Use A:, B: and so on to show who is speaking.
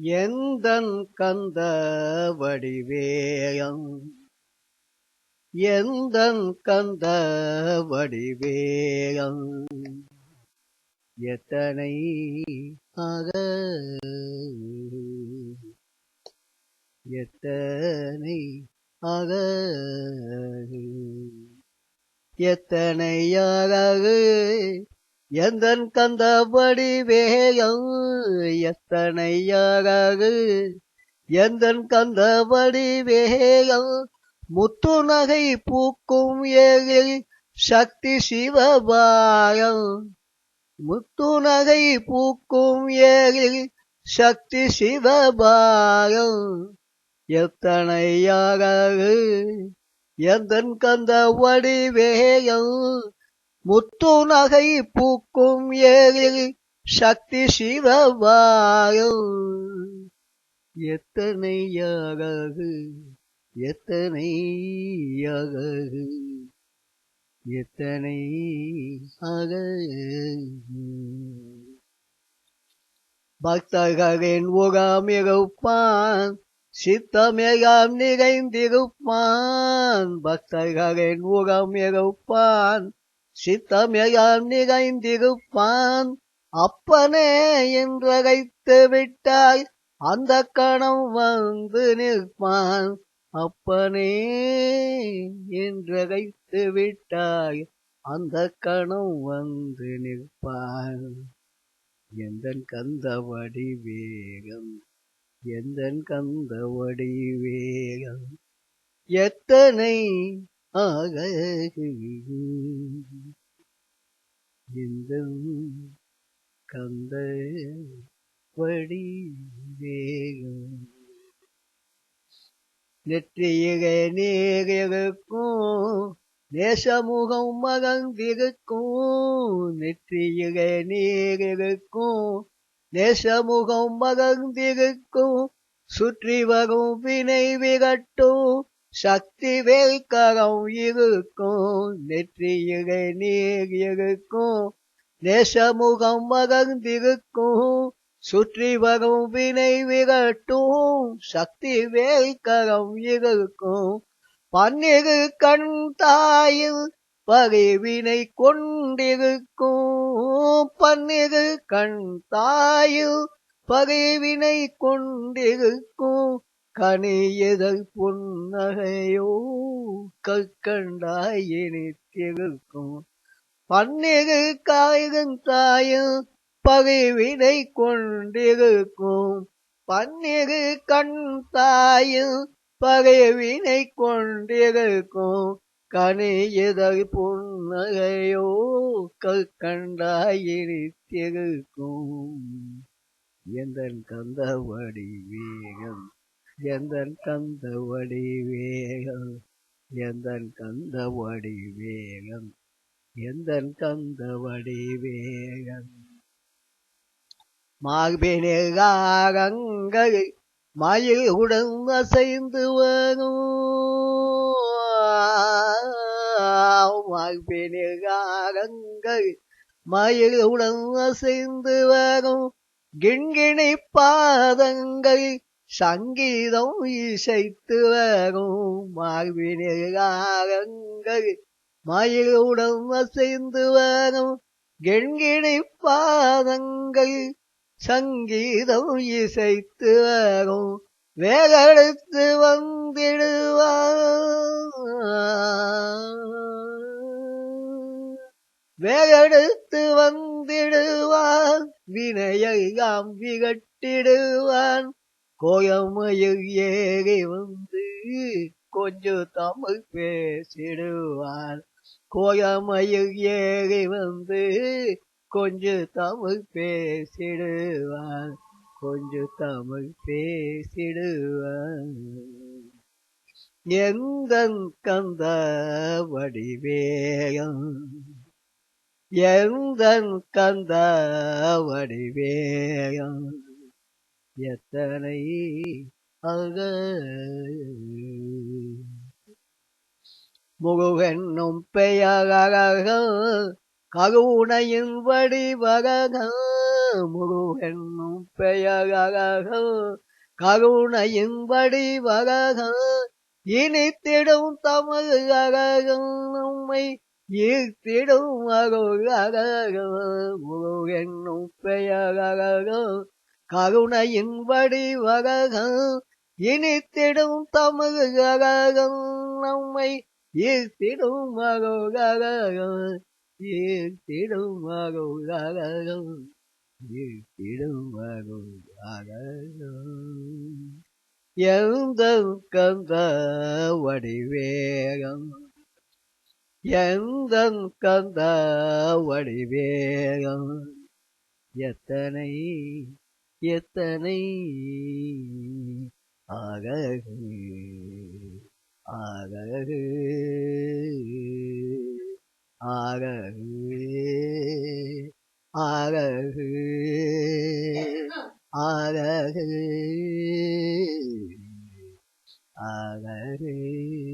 A: எந்தன் கந்த வடிவேயம்? எந்தன் கந்த வடிவேயம்? எத்தனை ஆக எத்தனை ஆக எத்தனையாக எந்தன் கந்த வடிவேயம் எத்தனையாக எந்தன் கந்த வடிவேயம் முத்து நகை பூக்கும் ஏகில் சக்தி சிவபாயம் முத்து நகை பூக்கும் ஏகில் சக்தி சிவபாயம் எத்தனையாக எந்தன் கந்த வடிவேயம் முத்து நகை பூக்கும் ஏழில் சக்தி சிவபாயம் எத்தனை அழகு எத்தனை அழகு எத்தனை அழகு. பக்தர்களின் உகாமிருப்பான் சித்தமேகாம் நிறைந்திருப்பான். பக்தர்களின் உகாமிருப்பான் சித்தமேகாம் நிகைந்திருப்பான் அப்பனே என்றகைத்து விட்டாய். அந்த கணம் வந்து நிற்பான். அப்பனே என்றகைத்து விட்டாய். அந்த கணம் வந்து நிற்பான். எந்தன் கந்தவடி வேகம் எந்தன் கந்தவடி வேகம் எத்தனை ஆக இந்த கந்த வடிவேகம் நெற்றியிக நேகக்கும் நேசமுகம் மகந்திருக்கும். நெற்றியிக நேகக்கும் நேசமுகம் மகந்திருக்கும். சுற்றி வரும் வினை விகட்டும் சக்தி வேல்கரம் இருக்கும் நெற்றியுகை நீர் இருக்கும் நேசமுகம் மகந்திருக்கும் சுற்றி வரும் வினை விரட்டும் சக்தி வேல்கரம் இருக்கும். பன்னிரு கண் தாயில் பகைவினை கொண்டிருக்கும் பன்னிரு கண் தாயில் பகைவினை கொண்டிருக்கும். கனியதல் புன்னகையோ கற்கண்டாய் இனித்திருக்கும். பன்னிரு காய்கன் தாயில் பகைவினை கொண்டிருக்கும். பன்னிரு கண் தாயும் பகைவினை கொண்டிருக்கும். கனியதல் புன்னகையோ கண்டாயிருக்கும் எந்த கந்தவடி வடிவேகம் எந்தன் கந்த வடிவேகம் எந்தன் கந்த வடிவேகம் எந்தன் கந்த வடிவேகம் மார்பினங்கள் மயில் உடன் அசைந்து வரும். மார்பினங்கள் மயில் உடன் அசைந்து வரும். கிண்கிணி பாதங்கள் சங்கீதம் இசைத்து வரும் மார்பினங்கள் மயிலுடன் அசைந்து வரும் கெண்கிணி பாதங்கள். சங்கீதம் இசைத்து வரும் வேகெடுத்து வந்திடுவான். வேகெடுத்து வந்திடுவான். வினையாம் விகட்டிடுவான். கோயமையில் ஏறி வந்து கொஞ்சம் தமிழ் பேசிடுவான் கோயமையில் ஏறி வந்து கொஞ்சம் தமிழ் பேசிடுவார். கொஞ்சம் தமிழ் பேசிடுவான் எந்த கந்த வடிவேயம் எந்த கந்த வடிவேயம் எத்தனை அக முகுவென்னும் பெயரக கருணையின் வடிவக முரு என்னும் கருணையின் வடிவக இனித்திடும் தமிழ் அழகம் நம்மை ஈர்த்திடும் அருள் முரு என்னும் பெயரக கருணையின் வடிவகம் இனித்திடும் தமிழ் அழகம். நம்மை ஈர்த்திடும் அருளக ஈர்த்திடும் அருளகம் ஈர்த்திடும் அருளகம் எந்த கந்த வடிவேகம் எந்த கந்த வடிவேகம் எத்தனை எத்தனை அழகு அழகு அழகு அழகு அழகு அழகு.